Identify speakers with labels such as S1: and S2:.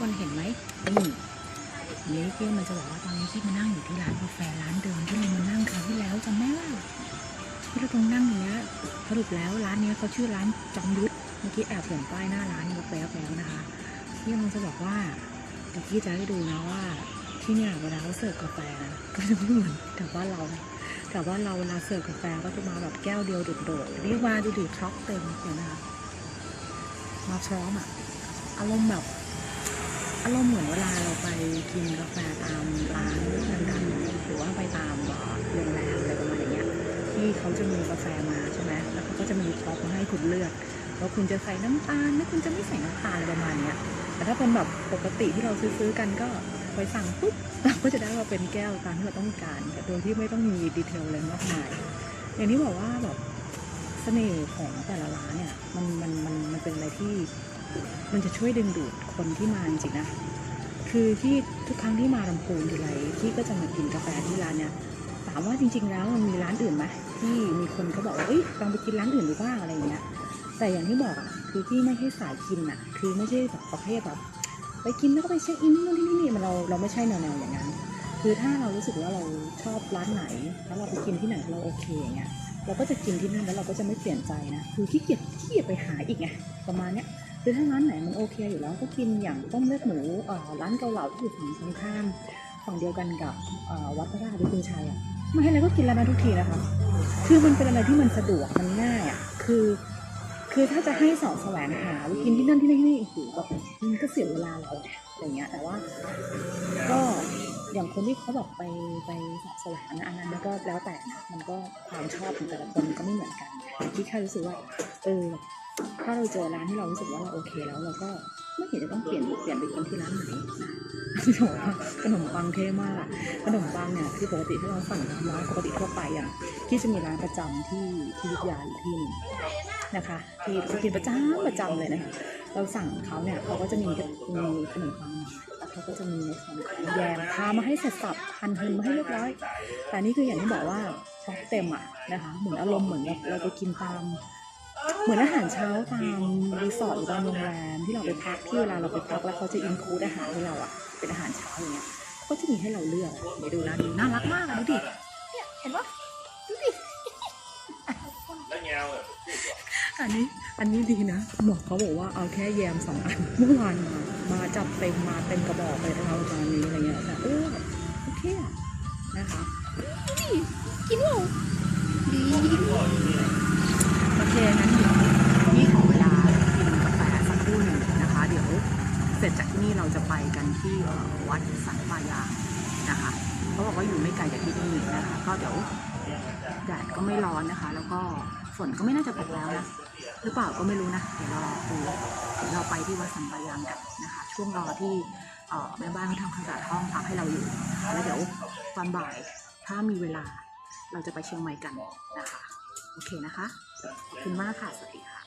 S1: อันไหมนี้พี่มันจะบอกว่าตอนนี้ที่มานั่งอยู่ที่ร้านกาแฟร้านเดิมที่เรามานั่งคราวที่แล้วจำได้ว่าที่เราตรงนั่งอย่างเนี้ยสรุปแล้วร้านเนี้ยเขาชื่อร้านจอมยุทธเมื่อกี้แอบเห็นป้ายหน้าร้านแวบๆแล้วนะคะพี่มันจะบอกว่าเดี๋ยวพี่จะให้ดูนะว่าที่เนี่ยเวลาเขาเสิร์ฟกาแฟนะก็จะไม่เหมือนกับว่าเราแต่ว่าเราเวลาเสิร์ฟกาแฟก็จะมาแบบแก้วเดียวโดดๆนี่มาดูดิท็อปเต็มเห็นไหมคะมาพร้อมอะอารมณ์แบบ อารมณ์เหมือนเวลาเราไปกินกาแฟตามร้านดังๆหรือว่าไปตามโรงแรมอะไรประมาณอย่างเงี้ยที่เขาจะมีกาแฟมาใช่ไหมแล้วเขาก็จะมีท็อปมาให้คุณเลือกว่าคุณจะใส่น้ำตาลหรือคุณจะไม่ใส่น้ำตาลอะไรประมาณเนี้ยแต่ถ้าเป็นแบบปกติที่เราซื้อๆกันก็ไปสั่งปุ๊บเราก็จะได้มาเป็นแก้วตามที่เราต้องการโดยที่ไม่ต้องมีดีเทลอะไรมากมายอย่างที่บอกว่าแบบเสน่ห์ของแต่ละร้านเนี่ยมันมันมันมันเป็นอะไรที่ มันจะช่วยดึงดูดคนที่มาจริงๆนะ คือที่ทุกครั้งที่มาลำพูนทีไรที่ก็จะมากินกาแฟที่ร้านเนี่ยถามว่าจริง ๆ แล้วมันมีร้านอื่นไหมที่มีคนเขาบอกว่าเอ้ยลองไปกินร้านอื่นดูบ้างอะไรอย่างเงี้ยแต่อย่างที่บอกอะคือพี่ไม่ใช่สายกินอะคือไม่ใช่แบบประเภทแบบไปกินแล้วก็ไปเช็คอินที่นู่นที่นี่มันเราเราไม่ใช่แนวๆอย่างนั้นคือถ้าเรารู้สึกว่าเราชอบร้านไหน แล้วเราไปกินที่ไหนเราโอเคอย่างเงี้ยเราก็จะกินที่นั่นแล้วเราก็จะไม่เปลี่ยนใจนะคือขี้เกียจขี้เกียจไปหาอีกไงประมาณเนี้ย คือถ้าร้านไหนมันโอเคอยู่แล้วก็กินอย่างต้มเลือดหมูร้านเกาเหลาที่อยู่ฝั่งตรงข้ามฝั่งเดียวกันกับวัดพระราชบุญชัยอะไม่ให้อะไรก็กินแล้วนะทุกทีนะคะคือมันเป็นอะไรที่มันสะดวกมันง่ายอะคือ คือถ้าจะให้สองแสวงหาไปกินที่นั่นที่นี่ที่นี่โอ้โหแบบมันก็เสียเวลาเราไงอะไรเงี้ยแต่ว่าก็อย่างคนที่เขาแบบไปไปสอบแสวงอันนั้นก็แล้วแต่นะมันก็ความชอบของแต่ละคนก็ไม่เหมือนกันที่แค่รู้สึกว่าเออ ถ้าเราเจอร้านที่เรารู้สึกว่าเราโอเคแล้วเราก็ไม่เห็นจะต้องเปลี่ยนเปลี่ยนไปกินที่ร้านไหนนะที่บอกว่าขนมปังเท่มากอะขนมปังเนี่ยคือปกติที่เราสั่งร้านปกติทั่วไปอะที่จะมีร้านประจำที่ที่อยุธยาอยู่ที่นึงนะคะ ที่กินประจำประจำเลยนะคะเราสั่งเขาเนี่ยเขาก็จะมีมีขนมปังมาแล้วเขาก็จะมีของแยมทามาให้เสร็จสับพันเทินมาให้เรียบร้อย แต่นี่คืออย่างที่บอกว่าเต็มอะนะคะเหมือนอารมณ์เหมือนแบบเราไปกินตาม เหมือนอาหารเช้าตามรีสอร์ทหรือตามโรงแรมที่เราไปพักที่เวลาเราไปพักแล้วเขาจะอินคลูดอาหารให้เราอะเป็นอาหารเช้าอย่างเงี้ยก็จะมีให้เราเลือกอะเดี๋ยวดูนะดูน่ารักมากอะดูดิเนี่ยเห็นปะดูดิ
S2: แล้วแงวอะ
S1: อันนี้อันนี้ดีนะหมอเขาบอกว่าเอาแค่แยมสองอันเมื่อวานมามาจับเต็มมาเต็มกระบอกเลยนะคะประมาณนี้อะไรเงี้ยแต่เออโอเคอะนะคะดูดิกินเหรอดีโอเคงั้น เราจะไปกันที่วัดสันปายานะคะเขาบอกว่าอยู่ไม่ไกลจากที่นี่นะคะ ก็เดี๋ยวแดดก็ไม่ร้อนนะคะ แล้วก็ฝนก็ไม่น่าจะตกแล้วนะหรือเปล่าก็ไม่รู้นะเดี๋ยวเรารอดูเดี๋ยวเราไปที่วัดสันปายางกันนะคะ ช่วงรอที่แม่บ้านเขาทำความสะอาดห้องพักให้เราอยู่นะคะแล้วเดี๋ยวตอนบ่ายถ้ามีเวลาเราจะไปเชียงใหม่กันนะคะ โอเคนะคะขอบคุณมากค่ะ สวัสดีค่ะ